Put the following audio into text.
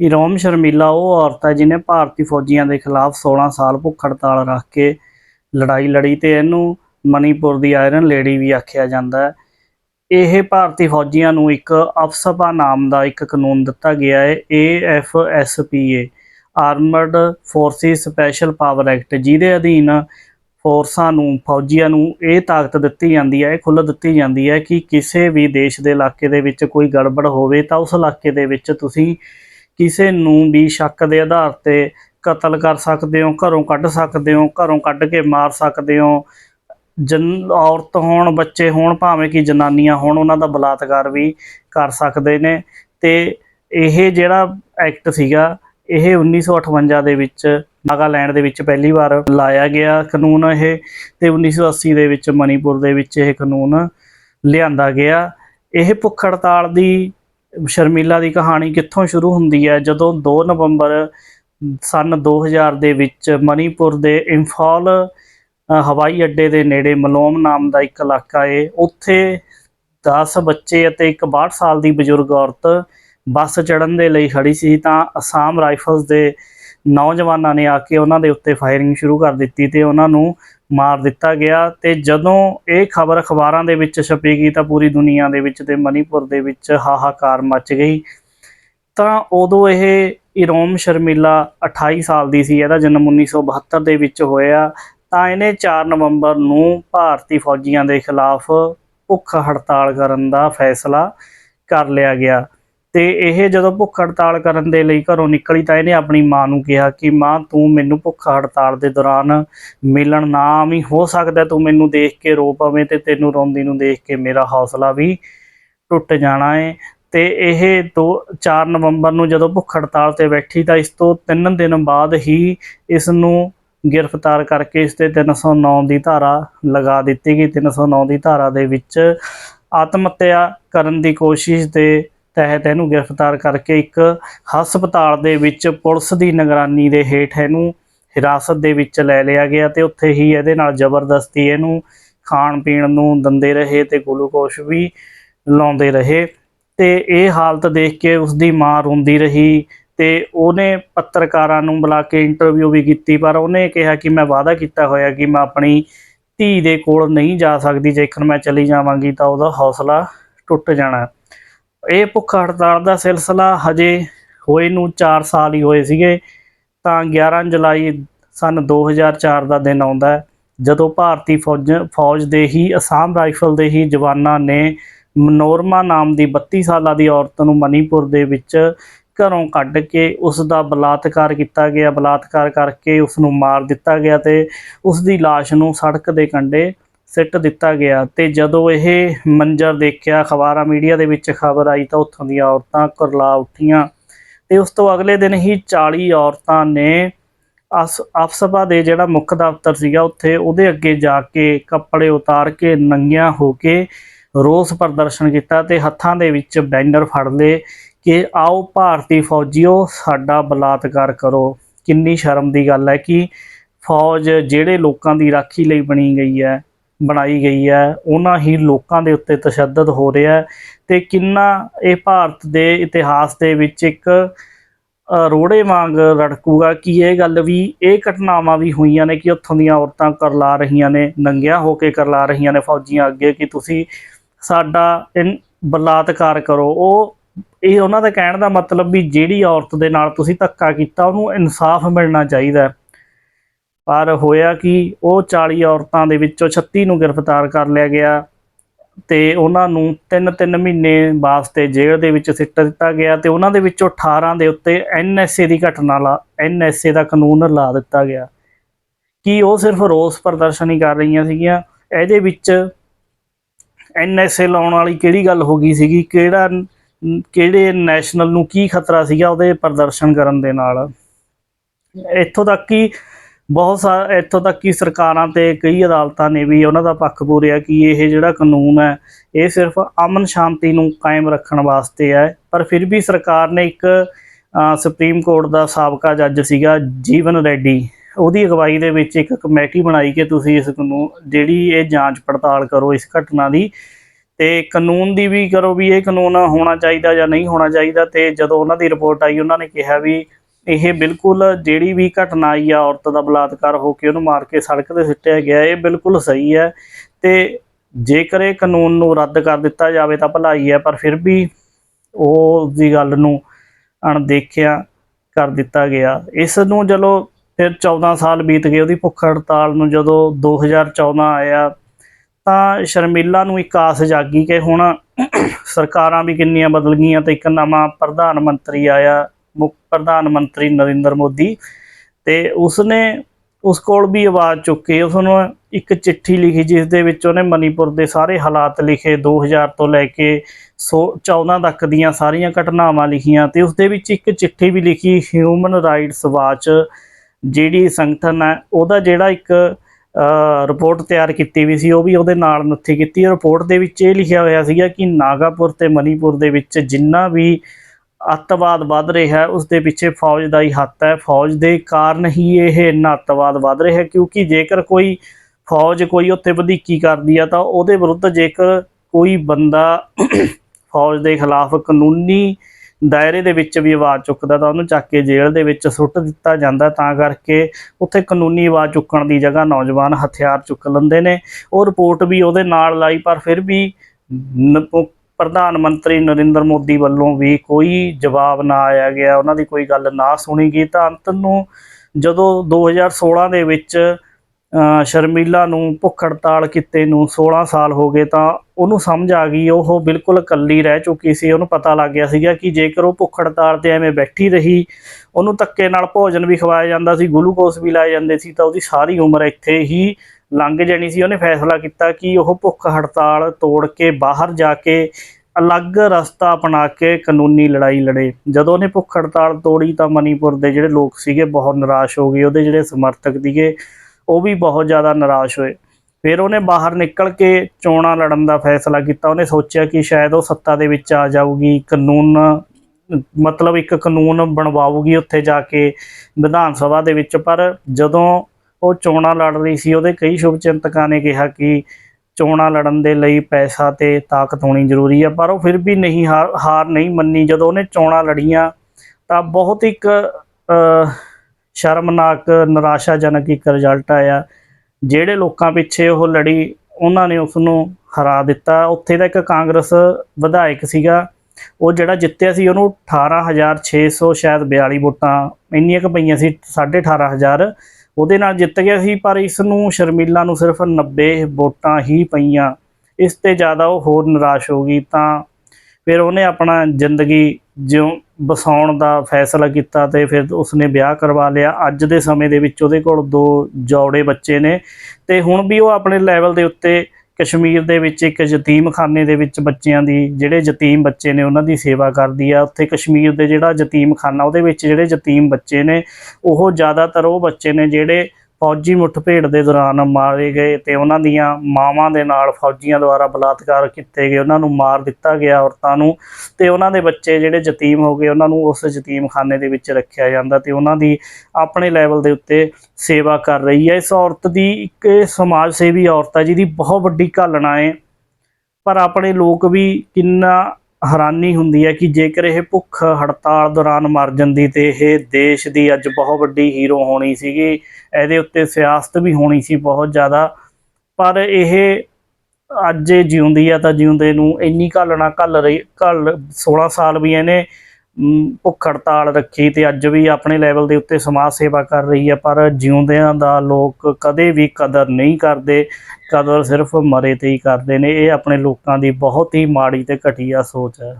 ਇਰੋਮ ਸ਼ਰਮੀਲਾ, ਉਹ ਔਰਤ ਹੈ ਜਿਹਨੇ ਭਾਰਤੀ ਫੌਜੀਆਂ ਦੇ ਖਿਲਾਫ 16 ਸਾਲ ਭੁੱਖ ਹੜਤਾਲ ਰੱਖ ਕੇ ਲੜਾਈ ਲੜੀ ਤੇ ਇਹਨੂੰ ਮਨੀਪੁਰ ਦੀ ਆਇਰਨ ਲੇਡੀ ਵੀ ਆਖਿਆ ਜਾਂਦਾ ਹੈ। ਇਹ ਭਾਰਤੀ ਫੌਜੀਆਂ ਨੂੰ ਇੱਕ ਅਫਸਪਾ ਨਾਮ ਦਾ ਇੱਕ ਕਾਨੂੰਨ ਦਿੱਤਾ ਗਿਆ ਹੈ AFSPA armed forces special power act ਜਿਹਦੇ ਅਧੀਨ ਫੋਰਸਾਂ ਨੂੰ, ਫੌਜੀਆਂ ਨੂੰ ਇਹ ਤਾਕਤ ਦਿੱਤੀ ਜਾਂਦੀ ਹੈ, ਇਹ ਖੁੱਲ੍ਹ ਦਿੱਤੀ ਜਾਂਦੀ ਹੈ ਕਿ ਕਿਸੇ ਵੀ ਦੇਸ਼ ਦੇ ਇਲਾਕੇ ਦੇ ਵਿੱਚ ਕੋਈ ਗੜਬੜ ਹੋਵੇ ਤਾਂ ਉਸ ਇਲਾਕੇ ਦੇ ਵਿੱਚ ਤੁਸੀਂ ਕਿਸੇ ਨੂੰ ਵੀ ਸ਼ੱਕ ਦੇ ਆਧਾਰ ਤੇ ਕਤਲ ਕਰ ਸਕਦੇ ਹੋ, ਘਰੋਂ ਕੱਢ ਸਕਦੇ ਹੋ, ਘਰੋਂ ਕੱਢ ਕੇ ਮਾਰ ਸਕਦੇ ਹੋ। ਜਨ, ਔਰਤ ਹੋਣ, ਬੱਚੇ ਹੋਣ, ਭਾਵੇਂ ਕਿ ਜਨਾਨੀਆਂ ਹੋਣ, ਉਹਨਾਂ ਦਾ ਬਲਾਤਕਾਰ ਵੀ ਕਰ ਸਕਦੇ ਨੇ। ਤੇ ਇਹ ਜਿਹੜਾ ਐਕਟ ਸੀਗਾ, ਇਹ 1958 ਦੇ ਵਿੱਚ ਨਾਗਾਲੈਂਡ ਦੇ ਵਿੱਚ ਪਹਿਲੀ ਵਾਰ ਲਾਇਆ ਗਿਆ ਕਾਨੂੰਨ ਇਹ ਤੇ 1980 ਦੇ ਵਿੱਚ ਮਣੀਪੁਰ ਦੇ ਵਿੱਚ ਇਹ ਕਾਨੂੰਨ ਲਿਆਂਦਾ ਗਿਆ। ਇਹ ਭੁੱਖ ਹੜਤਾਲ ਦੀ ਸ਼ਰਮੀਲਾ ਦੀ ਕਹਾਣੀ ਕਿੱਥੋਂ ਸ਼ੁਰੂ ਹੁੰਦੀ ਹੈ? ਜਦੋਂ 2 ਨਵੰਬਰ ਸਨ 2000 ਦੇ ਵਿੱਚ ਮਨੀਪੁਰ ਦੇ ਇੰਫਾਲ ਹਵਾਈ ਅੱਡੇ ਦੇ ਨੇੜੇ ਮਲੋਮ ਨਾਮ ਦਾ ਇੱਕ ਇਲਾਕਾ ਏ, ਉੱਥੇ 10 ਬੱਚੇ ਅਤੇ ਇੱਕ 62 ਸਾਲ ਦੀ ਬਜ਼ੁਰਗ ਔਰਤ ਬੱਸ ਚੜਨ ਦੇ ਲਈ ਖੜੀ ਸੀ ਤਾਂ ਅਸਾਮ ਰਾਈਫਲਸ ਦੇ ਨੌਜਵਾਨਾਂ ਨੇ ਆ ਕੇ ਉਹਨਾਂ ਦੇ ਉੱਤੇ ਫਾਇਰਿੰਗ ਸ਼ੁਰੂ ਕਰ ਦਿੱਤੀ ਤੇ ਉਹਨਾਂ ਨੂੰ ਮਾਰ ਦਿੱਤਾ ਗਿਆ ਤੇ ਜਦੋਂ ਇਹ ਖਬਰ ਅਖਬਾਰਾਂ ਦੇ ਵਿੱਚ ਛਪੇਗੀ ਤਾਂ ਪੂਰੀ ਦੁਨੀਆ ਦੇ ਵਿੱਚ ਤੇ ਮਨੀਪੁਰ ਦੇ ਵਿੱਚ ਹਾਹਾਕਾਰ ਮਚ ਗਈ। ਤਾਂ ਉਦੋਂ ਇਹ ਇਰੋਮ ਸ਼ਰਮੀਲਾ 28 ਸਾਲ ਦੀ ਸੀ, ਇਹਦਾ ਜਨਮ 1972 ਦੇ ਵਿੱਚ ਹੋਇਆ। ਤਾਂ ਇਹਨੇ 4 ਨਵੰਬਰ ਨੂੰ ਭਾਰਤੀ ਫੌਜੀਆਂ ਦੇ ਖਿਲਾਫ ਭੁੱਖ ਹੜਤਾਲ ਕਰਨ ਦਾ ਫੈਸਲਾ ਕਰ ਲਿਆ ਗਿਆ। ਤੇ ਇਹ ਜਦੋਂ ਭੁੱਖ ਹੜਤਾਲ ਕਰਨ ਦੇ ਲਈ ਘਰੋਂ ਨਿਕਲੀ ਤਾਂ ਇਹਨੇ ਆਪਣੀ ਮਾਂ ਨੂੰ ਕਿਹਾ ਕਿ, ਮਾਂ, ਤੂੰ ਮੈਨੂੰ ਭੁੱਖ ਹੜਤਾਲ ਦੇ ਦੌਰਾਨ ਮਿਲਣ ਨਾ ਆਵੀਂ। ਹੋ ਸਕਦਾ ਤੂੰ ਮੈਨੂੰ ਦੇਖ ਕੇ ਰੋ ਪਵੇਂ ਤੇ ਤੈਨੂੰ ਰੋਂਦੀ ਨੂੰ ਦੇਖ ਕੇ ਮੇਰਾ ਹੌਸਲਾ ਵੀ ਟੁੱਟ ਜਾਣਾ ਏ। ਤੇ ਇਹ ਦੋ 4 ਨਵੰਬਰ ਨੂੰ ਜਦੋਂ ਭੁੱਖ ਹੜਤਾਲ ਤੇ ਬੈਠੀ ਤਾਂ ਇਸ ਤੋਂ 3 ਦਿਨ ਬਾਅਦ ਹੀ ਇਸ ਨੂੰ ਗ੍ਰਿਫਤਾਰ ਕਰਕੇ ਇਸ ਤੇ 309 ਦੀ ਧਾਰਾ ਲਗਾ ਦਿੱਤੀ ਗਈ। 309 ਦੀ ਧਾਰਾ ਦੇ ਵਿੱਚ ਆਤਮ ਹੱਤਿਆ ਕਰਨ ਦੀ ਕੋਸ਼ਿਸ਼ ਦੇ ਤਹਿਤ ਇਹਨੂੰ ਗ੍ਰਿਫਤਾਰ ਕਰਕੇ ਇੱਕ ਹਸਪਤਾਲ ਦੇ ਵਿੱਚ ਪੁਲਿਸ ਦੀ ਨਿਗਰਾਨੀ ਦੇ ਹੇਠ ਇਹਨੂੰ ਹਿਰਾਸਤ ਦੇ ਵਿੱਚ ਲੈ ਲਿਆ ਗਿਆ ਤੇ ਉੱਥੇ ਹੀ ਇਹਦੇ ਨਾਲ ਜ਼ਬਰਦਸਤੀ ਇਹਨੂੰ ਖਾਣ ਪੀਣ ਨੂੰ ਦਿੰਦੇ ਰਹੇ ਤੇ ਗਲੂਕੋਸ਼ ਵੀ ਲਾਉਂਦੇ ਰਹੇ। ਤੇ ਇਹ ਹਾਲਤ ਦੇਖ ਕੇ ਉਸ ਦੀ ਮਾਂ ਰੋਂਦੀ ਰਹੀ ਤੇ ਉਹਨੇ ਪੱਤਰਕਾਰਾਂ ਨੂੰ ਬੁਲਾ ਕੇ ਇੰਟਰਵਿਊ ਵੀ ਕੀਤੀ, ਪਰ ਉਹਨੇ ਕਿਹਾ ਕਿ ਮੈਂ ਵਾਅਦਾ ਕੀਤਾ ਹੋਇਆ ਕਿ ਮੈਂ ਆਪਣੀ ਧੀ ਦੇ ਕੋਲ ਨਹੀਂ ਜਾ ਸਕਦੀ, ਜੇਕਰ ਮੈਂ ਚਲੀ ਜਾਵਾਂਗੀ ਤਾਂ ਉਹਦਾ ਹੌਸਲਾ ਟੁੱਟ ਜਾਣਾ। ਇਹ ਭੁੱਖ ਹੜਤਾਲ ਦਾ ਸਿਲਸਿਲਾ ਹਜੇ ਹੋਏ ਨੂੰ 4 ਸਾਲ ਹੀ ਹੋਏ ਸੀਗੇ ਤਾਂ 11 ਜੁਲਾਈ ਸਨ 2004 ਦਾ ਦਿਨ ਆਉਂਦਾ ਹੈ, ਜਦੋਂ ਭਾਰਤੀ ਫੌਜ ਫੌਜ ਦੇ ਹੀ ਅਸਾਮ ਰਾਈਫਲ ਦੇ ਹੀ ਜਵਾਨਾਂ ਨੇ ਮਨੋਰਮਾ ਨਾਮ ਦੀ 32 ਸਾਲਾਂ ਦੀ ਔਰਤ ਨੂੰ ਮਨੀਪੁਰ ਦੇ ਵਿੱਚ ਘਰੋਂ ਕੱਢ ਕੇ ਉਸ ਦਾ ਬਲਾਤਕਾਰ ਕੀਤਾ ਗਿਆ ਬਲਾਤਕਾਰ ਕਰਕੇ ਉਸ ਨੂੰ ਮਾਰ ਦਿੱਤਾ ਗਿਆ ਤੇ ਉਸ ਦੀ ਲਾਸ਼ ਨੂੰ ਸੜਕ ਦੇ ਕੰਢੇ ਸਿੱਟ ਦਿੱਤਾ ਗਿਆ ਤੇ ਜਦੋਂ ਇਹ ਮੰਜ਼ਰ ਦੇਖਿਆ, ਅਖਬਾਰਾਂ, ਮੀਡੀਆ ਦੇ ਵਿੱਚ ਖਬਰ ਆਈ ਤਾਂ ਉੱਥੋਂ ਦੀਆਂ ਔਰਤਾਂ ਕੁਰਲਾ ਉੱਠੀਆਂ ਤੇ ਉਸ ਤੋਂ ਅਗਲੇ ਦਿਨ ਹੀ 40 ਔਰਤਾਂ ਨੇ ਅਸ ਅਫਸਪਾ ਦੇ ਜਿਹੜਾ ਮੁੱਖ ਦਫ਼ਤਰ ਸੀਗਾ, ਉੱਥੇ ਉਹਦੇ ਅੱਗੇ ਜਾ ਕੇ ਕੱਪੜੇ ਉਤਾਰ ਕੇ ਨੰਗੀਆਂ ਹੋ ਕੇ ਰੋਸ ਪ੍ਰਦਰਸ਼ਨ ਕੀਤਾ ਤੇ ਹੱਥਾਂ ਦੇ ਵਿੱਚ ਬੈਨਰ ਫੜ ਲਏ ਕਿ ਆਓ ਭਾਰਤੀ ਫੌਜੀਓ, ਸਾਡਾ ਬਲਾਤਕਾਰ ਕਰੋ। ਕਿੰਨੀ ਸ਼ਰਮ ਦੀ ਗੱਲ ਹੈ ਕਿ ਫੌਜ ਜਿਹੜੇ ਲੋਕਾਂ ਦੀ ਰਾਖੀ ਲਈ ਬਣੀ ਗਈ ਹੈ ਬਣਾਈ ਗਈ ਹੈ, ਉਹਨਾਂ ਹੀ ਲੋਕਾਂ ਦੇ ਉੱਤੇ ਤਸ਼ੱਦਦ ਹੋ ਰਿਹਾ ਹੈ ਤੇ ਕਿੰਨਾ ਇਹ ਭਾਰਤ ਦੇ ਇਤਿਹਾਸ ਦੇ ਵਿੱਚ ਇੱਕ ਰੋੜੇ ਵਾਂਗ ਰੜਕੂਗਾ ਕਿ ਇਹ ਗੱਲ ਵੀ, ਇਹ ਘਟਨਾਵਾਂ ਵੀ ਹੋਈਆਂ ਨੇ ਕਿ ਉੱਥੋਂ ਦੀਆਂ ਔਰਤਾਂ ਕਰਲਾ ਰਹੀਆਂ ਨੇ, ਨੰਗਿਆ ਹੋ ਕੇ ਕਰਲਾ ਰਹੀਆਂ ਨੇ ਫੌਜੀਆਂ ਅੱਗੇ ਕਿ ਤੁਸੀਂ ਸਾਡਾ ਇਨ- ਬਲਾਤਕਾਰ ਕਰੋ ਉਹ, ਇਹ ਉਹਨਾਂ ਦਾ ਕਹਿਣ ਦਾ ਮਤਲਬ ਵੀ ਜਿਹੜੀ ਔਰਤ ਦੇ ਨਾਲ ਤੁਸੀਂ ਧੱਕਾ ਕੀਤਾ, ਉਹਨੂੰ ਇਨਸਾਫ ਮਿਲਣਾ ਚਾਹੀਦਾ ਹੈ। ਪਰ ਹੋਇਆ ਕਿ, ਉਹ 40 ਔਰਤਾਂ ਦੇ ਵਿੱਚੋਂ 36 ਨੂੰ ਗ੍ਰਿਫਤਾਰ ਕਰ ਲਿਆ ਗਿਆ ਤੇ ਉਹਨਾਂ ਨੂੰ 3-3 ਮਹੀਨੇ ਵਾਸਤੇ ਜੇਲ੍ਹ ਦੇ ਵਿੱਚ ਸਿੱਟ ਦਿੱਤਾ ਗਿਆ ਤੇ ਉਹਨਾਂ ਦੇ ਵਿੱਚੋਂ 18 ਦੇ ਉੱਤੇ ਐਨਐਸਏ ਦੀ ਘਟਨਾ ਲਾ ਐਨਐਸਏ ਦਾ ਕਾਨੂੰਨ ਲਾ ਦਿੱਤਾ ਗਿਆ। ਕਿ ਉਹ ਸਿਰਫ ਰੋਸ ਪ੍ਰਦਰਸ਼ਨ ਹੀ ਕਰ ਰਹੀਆਂ ਸੀਗੀਆਂ? ਇਹਦੇ ਵਿੱਚ ਐਨਐਸਏ ਲਾਉਣ ਵਾਲੀ ਕਿਹੜੀ ਗੱਲ ਹੋ ਗਈ ਸੀਗੀ? ਕਿਹੜਾ ਕਿਹੜੇ ਨੈਸ਼ਨਲ ਨੂੰ ਕੀ ਖਤਰਾ ਸੀਗਾ ਉਹਦੇ ਪ੍ਰਦਰਸ਼ਨ ਕਰਨ ਦੇ ਨਾਲ? ਇੱਥੋਂ ਤੱਕ ਕਿ ਬਹੁਤ ਸਾਰ ਇੱਥੋਂ ਤੱਕ ਕਿ ਸਰਕਾਰਾਂ ਤੇ ਕਈ ਅਦਾਲਤਾਂ ਨੇ ਵੀ ਉਹਨਾਂ ਦਾ ਪੱਖ ਪੂਰਿਆ ਕਿ ਇਹ ਜਿਹੜਾ ਕਾਨੂੰਨ ਹੈ, ਇਹ ਸਿਰਫ ਅਮਨ ਸ਼ਾਂਤੀ ਨੂੰ ਕਾਇਮ ਰੱਖਣ ਵਾਸਤੇ ਹੈ। ਪਰ ਫਿਰ ਵੀ ਸਰਕਾਰ ਨੇ ਇੱਕ ਸੁਪਰੀਮ ਕੋਰਟ ਦਾ ਸਾਬਕਾ ਜੱਜ ਸੀਗਾ ਜੀਵਨ ਰੈਡੀ। ਉਹਦੀ ਅਗਵਾਈ ਦੇ ਵਿੱਚ ਇੱਕ ਕਮੇਟੀ ਬਣਾਈ ਕਿ ਤੁਸੀਂ ਇਸ ਨੂੰ ਜਿਹੜੀ ਇਹ ਜਾਂਚ ਪੜਤਾਲ ਕਰੋ ਇਸ ਘਟਨਾ ਦੀ, ਤੇ ਕਾਨੂੰਨ ਦੀ ਵੀ ਕਰੋ ਵੀ ਇਹ ਕਾਨੂੰਨ ਹੋਣਾ ਚਾਹੀਦਾ ਜਾਂ ਨਹੀਂ ਹੋਣਾ ਚਾਹੀਦਾ, ਤੇ ਜਦੋਂ ਉਹਨਾਂ ਦੀ ਰਿਪੋਰਟ ਆਈ, ਉਹਨਾਂ ਨੇ ਕਿਹਾ ਵੀ ਇਹ ਬਿਲਕੁਲ ਜਿਹੜੀ ਵੀ ਘਟਨਾ ਆਈ ਆ, ਔਰਤ ਦਾ ਬਲਾਤਕਾਰ ਹੋ ਕੇ ਉਹਨੂੰ ਮਾਰ ਕੇ ਸੜਕ ਤੇ ਸਿੱਟਿਆ ਗਿਆ, ਇਹ ਬਿਲਕੁਲ ਸਹੀ ਹੈ। ਤੇ ਜੇਕਰ ਇਹ ਕਾਨੂੰਨ ਨੂੰ ਰੱਦ ਕਰ ਦਿੱਤਾ ਜਾਵੇ ਤਾਂ ਭਲਾਈ ਹੈ, ਪਰ ਫਿਰ ਵੀ ਉਹ ਦੀ ਗੱਲ ਨੂੰ ਅਣਦੇਖਿਆ ਕਰ ਦਿੱਤਾ ਗਿਆ। ਇਸ ਨੂੰ ਜਦੋਂ ਫਿਰ 14 ਸਾਲ ਬੀਤ ਗਏ, ਉਹਦੀ ਭੁੱਖ ਹੜਤਾਲ ਨੂੰ ਜਦੋਂ 2014 ਆਇਆ, ਤਾਂ ਸ਼ਰਮੀਲਾ ਨੂੰ ਇੱਕ ਆਸ ਜਾਗੀ ਕਿ ਹੁਣ ਸਰਕਾਰਾਂ ਵੀ ਕਿੰਨੀਆਂ ਬਦਲ ਗਈਆਂ ਤੇ ਇੱਕ ਨਵਾਂ ਪ੍ਰਧਾਨ ਮੰਤਰੀ ਆਇਆ। ਮੁੱਖ ਪ੍ਰਧਾਨ ਮੰਤਰੀ ਨਰਿੰਦਰ ਮੋਦੀ ਤੇ ਉਸਨੇ ਉਸ ਕੋਲ ਵੀ ਆਵਾਜ਼ ਚੁੱਕੀ ਉਸ ਨੂੰ ਇੱਕ ਚਿੱਠੀ ਲਿਖੀ, ਜਿਸ ਦੇ ਵਿੱਚ ਉਹਨੇ ਮਨੀਪੁਰ ਦੇ ਸਾਰੇ ਹਾਲਾਤ ਲਿਖੇ 2000 ਤੋਂ ਲੈ ਕੇ ਸੌ 14 ਤੱਕ ਦੀਆਂ ਸਾਰੀਆਂ ਘਟਨਾਵਾਂ ਲਿਖੀਆਂ ਤੇ ਉਸ ਦੇ ਵਿੱਚ ਇੱਕ ਚਿੱਠੀ ਵੀ ਲਿਖੀ ਹਿਊਮਨ ਰਾਈਟਸ ਵਾਚ ਜਿਹੜੀ ਸੰਗਠਨ ਹੈ, ਉਹਦਾ ਜਿਹੜਾ ਇੱਕ ਰਿਪੋਰਟ ਤਿਆਰ ਕੀਤੀ ਵੀ ਸੀ, ਉਹ ਵੀ ਉਹਦੇ ਨਾਲ ਨੱਥੀ ਕੀਤੀ। ਰਿਪੋਰਟ ਦੇ ਵਿੱਚ ਇਹ ਲਿਖਿਆ ਹੋਇਆ ਸੀਗਾ ਕਿ ਨਾਗਾਪੁਰ ਤੇ ਮਨੀਪੁਰ ਦੇ ਵਿੱਚ ਜਿੰਨਾ ਵੀ ਅੱਤਵਾਦ ਵੱਧ ਰਿਹਾ ਹੈ ਉਸ ਦੇ ਪਿੱਛੇ ਫੌਜ ਦਾ ਹੀ ਹੱਥ ਹੈ। ਫੌਜ ਦੇ ਕਾਰਨ ਹੀ ਇਹ ਇੰਨਾ ਅੱਤਵਾਦ ਵੱਧ ਰਿਹਾ ਕਿਉਂਕਿ ਜੇਕਰ ਕੋਈ ਫੌਜ ਕੋਈ ਉੱਥੇ ਵਧੀਕੀ ਕਰਦੀ ਆ, ਤਾਂ ਉਹਦੇ ਵਿਰੁੱਧ ਜੇਕਰ ਕੋਈ ਬੰਦਾ ਫੌਜ ਦੇ ਖਿਲਾਫ ਕਾਨੂੰਨੀ ਦਾਇਰੇ ਦੇ ਵਿੱਚ ਵੀ ਆਵਾਜ਼ ਚੁੱਕਦਾ, ਤਾਂ ਉਹਨੂੰ ਚੱਕ ਕੇ ਜੇਲ੍ਹ ਦੇ ਵਿੱਚ ਸੁੱਟ ਦਿੱਤਾ ਜਾਂਦਾ ਤਾਂ ਕਰਕੇ ਉੱਥੇ ਕਾਨੂੰਨੀ ਆਵਾਜ਼ ਚੁੱਕਣ ਦੀ ਜਗ੍ਹਾ ਨੌਜਵਾਨ ਹਥਿਆਰ ਚੁੱਕ ਲੈਂਦੇ ਨੇ। ਉਹ ਰਿਪੋਰਟ ਵੀ ਉਹਦੇ ਨਾਲ ਲਾਈ, ਪਰ ਫਿਰ ਵੀ ਪ੍ਰਧਾਨ ਮੰਤਰੀ ਨਰਿੰਦਰ ਮੋਦੀ ਵੱਲੋਂ ਵੀ ਕੋਈ ਜਵਾਬ ਨਾ ਆਇਆ ਗਿਆ। ਉਹਨਾਂ ਦੀ ਕੋਈ ਗੱਲ ਨਾ ਸੁਣੀ ਗਈ। ਤਾਂ ਅੰਤ ਨੂੰ ਜਦੋਂ 2016 ਦੇ ਵਿੱਚ ਅ, ਸ਼ਰਮੀਲਾ ਨੂੰ ਭੁੱਖ ਹੜਤਾਲ ਕੀਤੇ ਨੂੰ 16 ਸਾਲ ਹੋ ਗਏ ਤਾਂ ਉਹਨੂੰ ਸਮਝ ਆ ਗਈ। ਉਹ ਬਿਲਕੁਲ ਇਕੱਲੀ ਰਹਿ ਚੁੱਕੀ ਸੀ। ਉਹਨੂੰ ਪਤਾ ਲੱਗ ਗਿਆ ਸੀਗਾ ਕਿ ਜੇਕਰ ਉਹ ਭੁੱਖ ਹੜਤਾਲ ਤੇ ਐਵੇਂ ਬੈਠੀ ਰਹੀ ਉਹਨੂੰ ਧੱਕੇ ਨਾਲ ਭੋਜਨ ਵੀ ਖਵਾਇਆ ਜਾਂਦਾ ਸੀ ਗਲੂਕੋਸ ਵੀ ਲਾਏ ਜਾਂਦੇ ਸੀ ਤਾਂ ਉਹਦੀ ਸਾਰੀ ਉਮਰ ਇੱਥੇ ਹੀ ਲੰਘ ਜਾਣੀ ਸੀ। ਉਹਨੇ ਫੈਸਲਾ ਕੀਤਾ ਕਿ ਉਹ ਭੁੱਖ ਹੜਤਾਲ ਤੋੜ ਕੇ ਬਾਹਰ ਜਾ ਕੇ ਅਲੱਗ ਰਸਤਾ ਅਪਣਾ ਕੇ ਕਾਨੂੰਨੀ ਲੜਾਈ ਲੜੇ। ਜਦੋਂ ਉਹਨੇ ਭੁੱਖ ਹੜਤਾਲ ਤੋੜੀ ਤਾਂ ਮਨੀਪੁਰ ਦੇ ਜਿਹੜੇ ਲੋਕ ਸੀਗੇ ਬਹੁਤ ਨਿਰਾਸ਼ ਹੋ ਗਏ। ਉਹਦੇ ਜਿਹੜੇ ਸਮਰਥਕ ਸੀਗੇ, ਉਹ ਵੀ ਬਹੁਤ ਜ਼ਿਆਦਾ ਨਿਰਾਸ਼ ਹੋਏ। ਫਿਰ ਉਹਨੇ ਬਾਹਰ ਨਿਕਲ ਕੇ ਚੋਣਾਂ ਲੜਨ ਦਾ ਫੈਸਲਾ ਕੀਤਾ। ਉਹਨੇ ਸੋਚਿਆ ਕਿ ਸ਼ਾਇਦ ਉਹ ਸੱਤਾ ਦੇ ਵਿੱਚ ਆ ਜਾਊਗੀ। ਕਾਨੂੰਨ, ਮਤਲਬ ਇੱਕ ਕਾਨੂੰਨ ਬਣਵਾਊਗੀ ਉੱਥੇ ਜਾ ਕੇ ਵਿਧਾਨ ਸਭਾ ਦੇ ਵਿੱਚ। ਪਰ ਜਦੋਂ ਉਹ ਚੋਣਾਂ ਲੜ ਰਹੀ ਸੀ। ਉਹਦੇ ਕਈ ਸ਼ੁਭ ਚਿੰਤਕਾਂ ਨੇ ਕਿਹਾ ਕਿ ਚੋਣਾਂ ਲੜਨ ਦੇ ਲਈ ਪੈਸਾ ਤੇ ਤਾਕਤ ਹੋਣੀ ਜ਼ਰੂਰੀ ਹੈ ਪਰ ਉਹ ਫਿਰ ਵੀ ਨਹੀਂ ਹਾਰ ਹਾਰ ਨਹੀਂ ਮੰਨੀ। ਜਦੋਂ ਉਹਨੇ ਚੋਣਾਂ ਲੜੀਆਂ, ਤਾਂ ਬਹੁਤ ਇੱਕ ਸ਼ਰਮਨਾਕ, ਨਿਰਾਸ਼ਾਜਨਕ ਇੱਕ ਰਿਜ਼ਲਟ ਆਇਆ। ਜਿਹੜੇ ਲੋਕਾਂ ਪਿੱਛੇ ਉਹ ਲੜੀ, ਉਹਨਾਂ ਨੇ ਉਸ ਨੂੰ ਹਰਾ ਦਿੱਤਾ। ਉੱਥੇ ਦਾ ਇੱਕ ਕਾਂਗਰਸ ਵਿਧਾਇਕ ਸੀਗਾ, ਉਹ ਜਿਹੜਾ ਜਿੱਤਿਆ ਸੀ, ਉਹਨੂੰ 18600 ਸ਼ਾਇਦ 42 ਵੋਟਾਂ, ਇੰਨੀਆਂ ਕੁ ਪਈਆਂ ਸੀ 18500 ਉਹਦੇ ਨਾਲ ਜਿੱਤ ਗਿਆ ਸੀ, ਪਰ ਇਸ ਨੂੰ ਸ਼ਰਮੀਲਾ ਨੂੰ ਸਿਰਫ 90 ਵੋਟਾਂ ਹੀ ਪਈਆਂ। ਇਸ ਤੇ ਜ਼ਿਆਦਾ ਉਹ ਹੋਰ ਨਿਰਾਸ਼ ਹੋ ਗਈ ਤਾਂ ਫਿਰ ਉਹਨੇ ਆਪਣਾ ਜ਼ਿੰਦਗੀ ਜਿਉਂ ਬਸਾਉਣ ਦਾ ਫੈਸਲਾ ਕੀਤਾ ਤੇ ਫਿਰ ਉਸਨੇ ਵਿਆਹ ਕਰਵਾ ਲਿਆ। ਅੱਜ ਦੇ ਸਮੇਂ ਦੇ ਵਿੱਚ ਉਹਦੇ ਕੋਲ ਦੋ ਜੋੜੇ ਬੱਚੇ ਨੇ ਤੇ ਹੁਣ ਵੀ ਉਹ ਆਪਣੇ ਲੈਵਲ ਦੇ ਉੱਤੇ ਕਸ਼ਮੀਰ ਦੇ ਵਿੱਚ ਇੱਕ ਯਤੀਮਖਾਨੇ ਦੇ ਵਿੱਚ ਬੱਚਿਆਂ ਦੀ, ਜਿਹੜੇ ਯਤੀਮ ਬੱਚੇ ਨੇ ਉਹਨਾਂ ਦੀ ਸੇਵਾ ਕਰਦੀ ਆ। ਉੱਥੇ ਕਸ਼ਮੀਰ ਦੇ ਜਿਹੜਾ ਯਤੀਮਖਾਨਾ, ਉਹਦੇ ਵਿੱਚ ਜਿਹੜੇ ਯਤੀਮ ਬੱਚੇ ਨੇ, ਉਹ ਜ਼ਿਆਦਾਤਰ ਉਹ ਬੱਚੇ ਨੇ ਜਿਹੜੇ ਫੌਜੀ ਮੁੱਠਭੇੜ ਦੇ ਦੌਰਾਨ ਮਾਰੇ ਗਏ ਤੇ ਉਹਨਾਂ ਦੀਆਂ ਮਾਵਾਂ ਦੇ ਨਾਲ ਫੌਜੀਆਂ ਦੁਆਰਾ ਬਲਾਤਕਾਰ ਕੀਤੇ ਗਏ। ਉਹਨਾਂ ਨੂੰ ਮਾਰ ਦਿੱਤਾ ਗਿਆ ਔਰਤਾਂ ਨੂੰ ਤੇ ਉਹਨਾਂ ਦੇ ਬੱਚੇ ਜਿਹੜੇ ਯਤੀਮ ਹੋ ਗਏ, ਉਹਨਾਂ ਨੂੰ ਉਸ ਯਤੀਮਖਾਨੇ ਦੇ ਵਿੱਚ ਰੱਖਿਆ ਜਾਂਦਾ ਤੇ ਉਹਨਾਂ ਦੀ ਆਪਣੇ ਲੈਵਲ ਦੇ ਉੱਤੇ ਸੇਵਾ ਕਰ ਰਹੀ ਹੈ। ਇਸ ਔਰਤ ਦੀ ਇੱਕ ਸਮਾਜ ਸੇਵੀ ਔਰਤ ਹੈ ਜਿਹਦੀ ਬਹੁਤ ਵੱਡੀ ਘਾਲਣਾ ਹੈ। ਪਰ ਆਪਣੇ ਲੋਕ ਵੀ ਕਿੰਨਾ ਹੈਰਾਨੀ ਹੁੰਦੀ ਹੈ ਕਿ ਜੇਕਰ ਇਹ ਭੁੱਖ ਹੜਤਾਲ ਦੌਰਾਨ ਮਰ ਜਾਂਦੀ ਤੇ ਇਹ ਦੇਸ਼ ਦੀ ਅੱਜ ਬਹੁਤ ਵੱਡੀ ਹੀਰੋ ਹੋਣੀ ਸੀਗੀ, ਇਹਦੇ ਉੱਤੇ ਸਿਆਸਤ ਵੀ ਹੋਣੀ ਸੀ ਬਹੁਤ ਜ਼ਿਆਦਾ। ਪਰ ਇਹ ਅੱਜ ਜਿਉਂਦੀ ਆ ਤਾਂ ਜਿਉਂਦੇ ਨੂੰ ਇੰਨੀ ਘਾਲਣਾ ਘੱਲ ਰਹੀ, ਘੱਲ 16 ਸਾਲ ਵੀ ਇਹਨੇ ਭੁੱਖ ਹੜਤਾਲ ਰੱਖੀ ਤੇ ਅੱਜ ਵੀ ਆਪਣੇ ਲੈਵਲ ਦੇ ਉੱਤੇ ਸਮਾਜ ਸੇਵਾ ਕਰ ਰਹੀ ਹੈ ਪਰ ਜਿਉਂਦਿਆਂ ਦਾ ਲੋਕ ਕਦੇ ਵੀ ਕਦਰ ਨਹੀਂ ਕਰਦੇ, ਕਦਰ ਸਿਰਫ ਮਰੇ ਤੇ ਹੀ ਕਰਦੇ ਨੇ। ਇਹ ਆਪਣੇ ਲੋਕਾਂ ਦੀ ਬਹੁਤ ਹੀ ਮਾੜੀ ਤੇ ਘਟੀਆ ਸੋਚ ਹੈ।